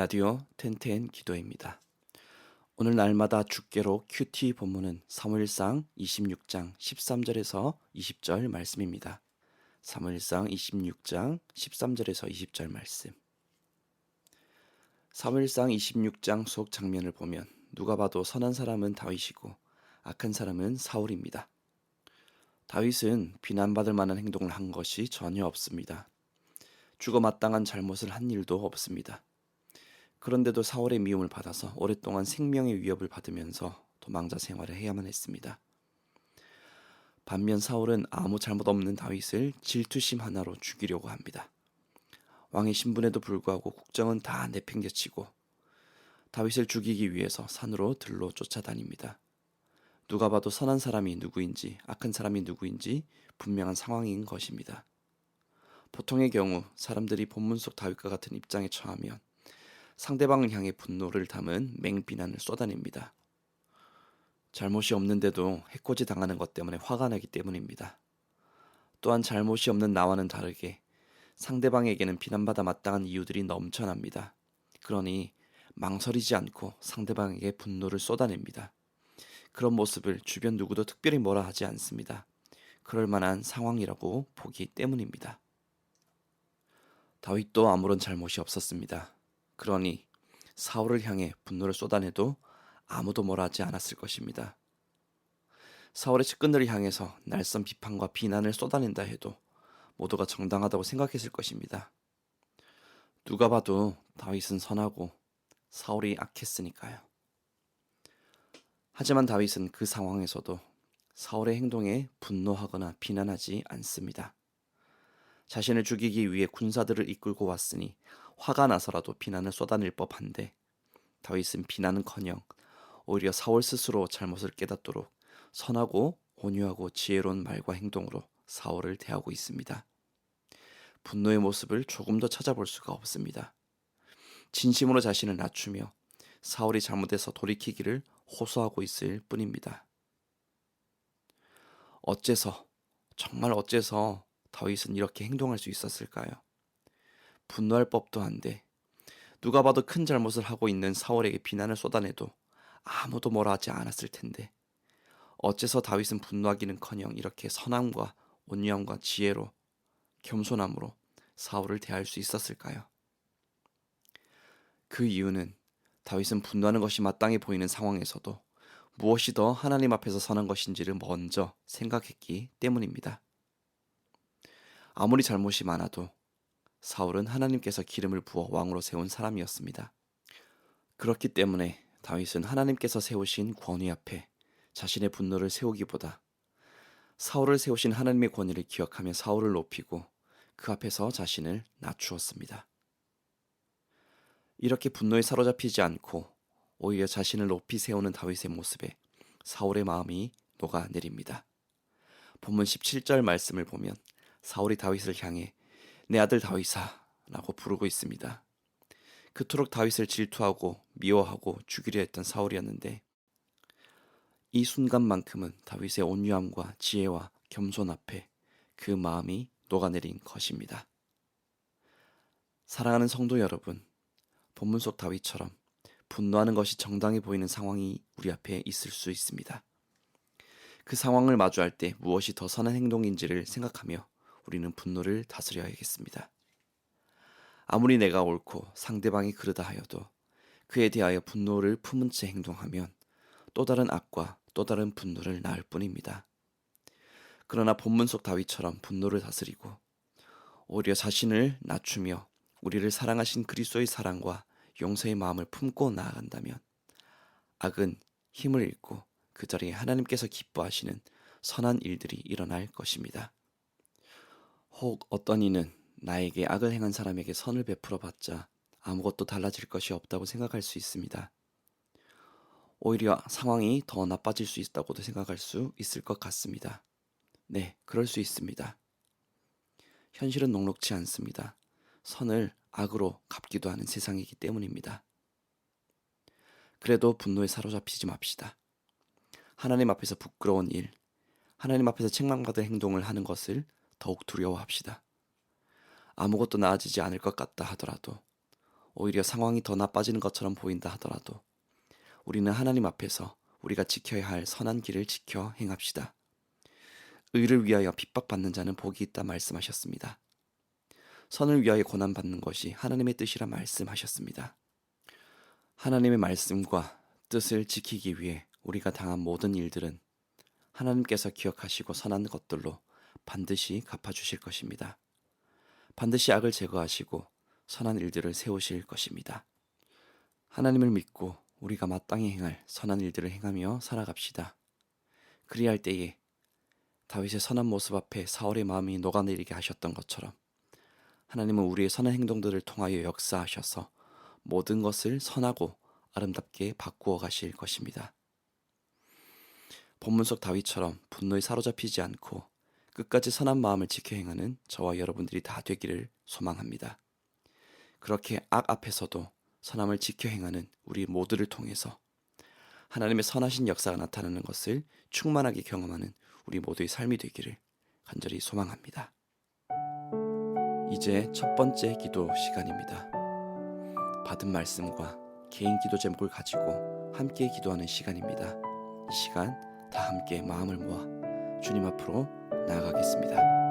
라디오 텐텐 기도입니다. 오늘 날마다 주께로 큐티 본문은 사무엘상 26장 13절에서 20절 말씀입니다. 사무엘상 26장 13절에서 20절 말씀. 사무엘상 26장 속 장면을 보면 누가 봐도 선한 사람은 다윗이고 악한 사람은 사울입니다. 다윗은 비난받을 만한 행동을 한 것이 전혀 없습니다. 죽어 마땅한 잘못을 한 일도 없습니다. 그런데도 사울의 미움을 받아서 오랫동안 생명의 위협을 받으면서 도망자 생활을 해야만 했습니다. 반면 사울은 아무 잘못 없는 다윗을 질투심 하나로 죽이려고 합니다. 왕의 신분에도 불구하고 국정은 다 내팽개치고 다윗을 죽이기 위해서 산으로 들로 쫓아다닙니다. 누가 봐도 선한 사람이 누구인지 악한 사람이 누구인지 분명한 상황인 것입니다. 보통의 경우 사람들이 본문 속 다윗과 같은 입장에 처하면 상대방을 향해 분노를 담은 맹비난을 쏟아냅니다. 잘못이 없는데도 해코지 당하는 것 때문에 화가 나기 때문입니다. 또한 잘못이 없는 나와는 다르게 상대방에게는 비난받아 마땅한 이유들이 넘쳐납니다. 그러니 망설이지 않고 상대방에게 분노를 쏟아냅니다. 그런 모습을 주변 누구도 특별히 뭐라 하지 않습니다. 그럴 만한 상황이라고 보기 때문입니다. 다윗도 아무런 잘못이 없었습니다. 그러니 사울을 향해 분노를 쏟아내도 아무도 뭐라 하지 않았을 것입니다. 사울의 측근들을 향해서 날선 비판과 비난을 쏟아낸다 해도 모두가 정당하다고 생각했을 것입니다. 누가 봐도 다윗은 선하고 사울이 악했으니까요. 하지만 다윗은 그 상황에서도 사울의 행동에 분노하거나 비난하지 않습니다. 자신을 죽이기 위해 군사들을 이끌고 왔으니 화가 나서라도 비난을 쏟아낼 법한데 다윗은 비난은커녕 오히려 사울 스스로 잘못을 깨닫도록 선하고 온유하고 지혜로운 말과 행동으로 사울을 대하고 있습니다. 분노의 모습을 조금 더 찾아볼 수가 없습니다. 진심으로 자신을 낮추며 사울이 잘못해서 돌이키기를 호소하고 있을 뿐입니다. 어째서 정말 어째서 다윗은 이렇게 행동할 수 있었을까요? 분노할 법도 한데 누가 봐도 큰 잘못을 하고 있는 사울에게 비난을 쏟아내도 아무도 뭐라 하지 않았을 텐데 어째서 다윗은 분노하기는커녕 이렇게 선함과 온유함과 지혜로 겸손함으로 사울을 대할 수 있었을까요? 그 이유는 다윗은 분노하는 것이 마땅해 보이는 상황에서도 무엇이 더 하나님 앞에서 선한 것인지를 먼저 생각했기 때문입니다. 아무리 잘못이 많아도 사울은 하나님께서 기름을 부어 왕으로 세운 사람이었습니다. 그렇기 때문에 다윗은 하나님께서 세우신 권위 앞에 자신의 분노를 세우기보다 사울을 세우신 하나님의 권위를 기억하며 사울을 높이고 그 앞에서 자신을 낮추었습니다. 이렇게 분노에 사로잡히지 않고 오히려 자신을 높이 세우는 다윗의 모습에 사울의 마음이 녹아내립니다. 본문 17절 말씀을 보면 사울이 다윗을 향해 내 아들 다윗아 라고 부르고 있습니다. 그토록 다윗을 질투하고 미워하고 죽이려 했던 사울이었는데 이 순간만큼은 다윗의 온유함과 지혜와 겸손 앞에 그 마음이 녹아내린 것입니다. 사랑하는 성도 여러분, 본문 속 다윗처럼 분노하는 것이 정당해 보이는 상황이 우리 앞에 있을 수 있습니다. 그 상황을 마주할 때 무엇이 더 선한 행동인지를 생각하며 우리는 분노를 다스려야겠습니다. 아무리 내가 옳고 상대방이 그르다 하여도 그에 대하여 분노를 품은 채 행동하면 또 다른 악과 또 다른 분노를 낳을 뿐입니다. 그러나 본문 속 다윗처럼 분노를 다스리고 오히려 자신을 낮추며 우리를 사랑하신 그리스도의 사랑과 용서의 마음을 품고 나아간다면 악은 힘을 잃고 그 자리에 하나님께서 기뻐하시는 선한 일들이 일어날 것입니다. 혹 어떤 이는 나에게 악을 행한 사람에게 선을 베풀어 봤자 아무것도 달라질 것이 없다고 생각할 수 있습니다. 오히려 상황이 더 나빠질 수 있다고도 생각할 수 있을 것 같습니다. 네, 그럴 수 있습니다. 현실은 녹록치 않습니다. 선을 악으로 갚기도 하는 세상이기 때문입니다. 그래도 분노에 사로잡히지 맙시다. 하나님 앞에서 부끄러운 일, 하나님 앞에서 책망받을 행동을 하는 것을 더욱 두려워합시다. 아무것도 나아지지 않을 것 같다 하더라도 오히려 상황이 더 나빠지는 것처럼 보인다 하더라도 우리는 하나님 앞에서 우리가 지켜야 할 선한 길을 지켜 행합시다. 의를 위하여 핍박받는 자는 복이 있다 말씀하셨습니다. 선을 위하여 고난받는 것이 하나님의 뜻이라 말씀하셨습니다. 하나님의 말씀과 뜻을 지키기 위해 우리가 당한 모든 일들은 하나님께서 기억하시고 선한 것들로 반드시 갚아주실 것입니다. 반드시 악을 제거하시고 선한 일들을 세우실 것입니다. 하나님을 믿고 우리가 마땅히 행할 선한 일들을 행하며 살아갑시다. 그리할 때에 다윗의 선한 모습 앞에 사울의 마음이 녹아내리게 하셨던 것처럼 하나님은 우리의 선한 행동들을 통하여 역사하셔서 모든 것을 선하고 아름답게 바꾸어 가실 것입니다. 본문 속 다윗처럼 분노에 사로잡히지 않고 끝까지 선한 마음을 지켜 행하는 저와 여러분들이 다 되기를 소망합니다. 그렇게 악 앞에서도 선함을 지켜 행하는 우리 모두를 통해서 하나님의 선하신 역사가 나타나는 것을 충만하게 경험하는 우리 모두의 삶이 되기를 간절히 소망합니다. 이제 첫 번째 기도 시간입니다. 받은 말씀과 개인 기도 제목을 가지고 함께 기도하는 시간입니다. 이 시간 다 함께 마음을 모아 주님 앞으로 나아가겠습니다.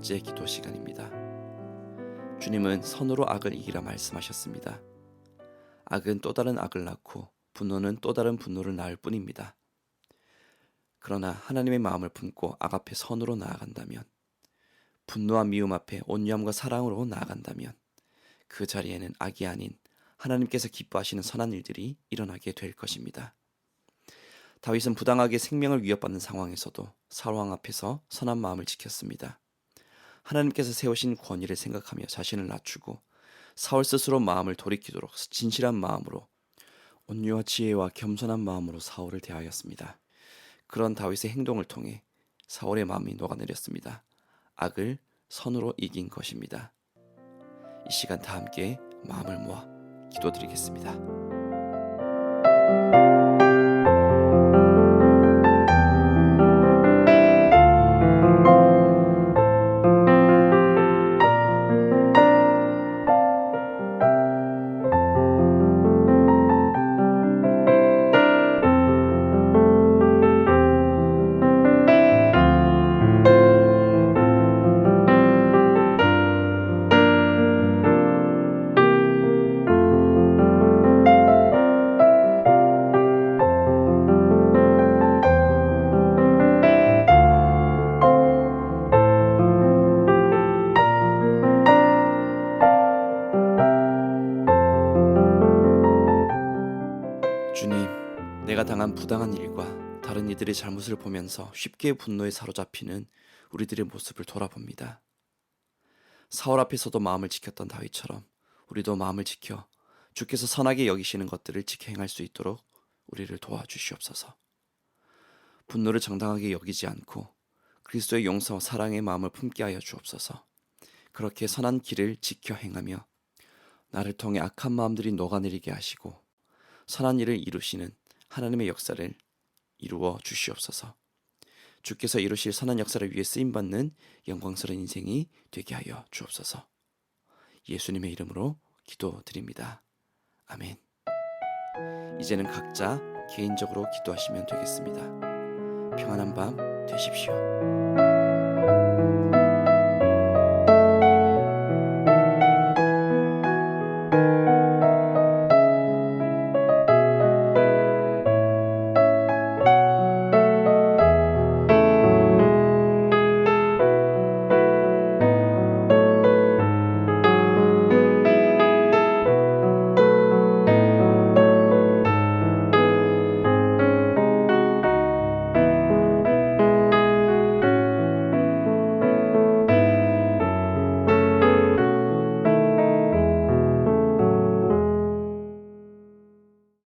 번째 기도 시간입니다. 주님은 선으로 악을 이기라 말씀하셨습니다. 악은 또 다른 악을 낳고 분노는 또 다른 분노를 낳을 뿐입니다. 그러나 하나님의 마음을 품고 악 앞에 선으로 나아간다면 분노와 미움 앞에 온유함과 사랑으로 나아간다면 그 자리에는 악이 아닌 하나님께서 기뻐하시는 선한 일들이 일어나게 될 것입니다. 다윗은 부당하게 생명을 위협받는 상황에서도 사왕 앞에서 선한 마음을 지켰습니다. 하나님께서 세우신 권위를 생각하며 자신을 낮추고 사울 스스로 마음을 돌이키도록 진실한 마음으로 온유와 지혜와 겸손한 마음으로 사울을 대하였습니다. 그런 다윗의 행동을 통해 사울의 마음이 녹아내렸습니다. 악을 선으로 이긴 것입니다. 이 시간 다 함께 마음을 모아 기도드리겠습니다. 당한 부당한 일과 다른 이들의 잘못을 보면서 쉽게 분노에 사로잡히는 우리들의 모습을 돌아봅니다. 사울 앞에서도 마음을 지켰던 다윗처럼 우리도 마음을 지켜 주께서 선하게 여기시는 것들을 지켜 행할 수 있도록 우리를 도와주시옵소서. 분노를 정당하게 여기지 않고 그리스도의 용서와 사랑의 마음을 품게 하여 주옵소서. 그렇게 선한 길을 지켜 행하며 나를 통해 악한 마음들이 녹아내리게 하시고 선한 일을 이루시는 하나님의 역사를 이루어 주시옵소서. 주께서 이루실 선한 역사를 위해 쓰임 받는 영광스러운 인생이 되게 하여 주옵소서. 예수님의 이름으로 기도드립니다. 아멘. 이제는 각자 개인적으로 기도하시면 되겠습니다. 평안한 밤 되십시오.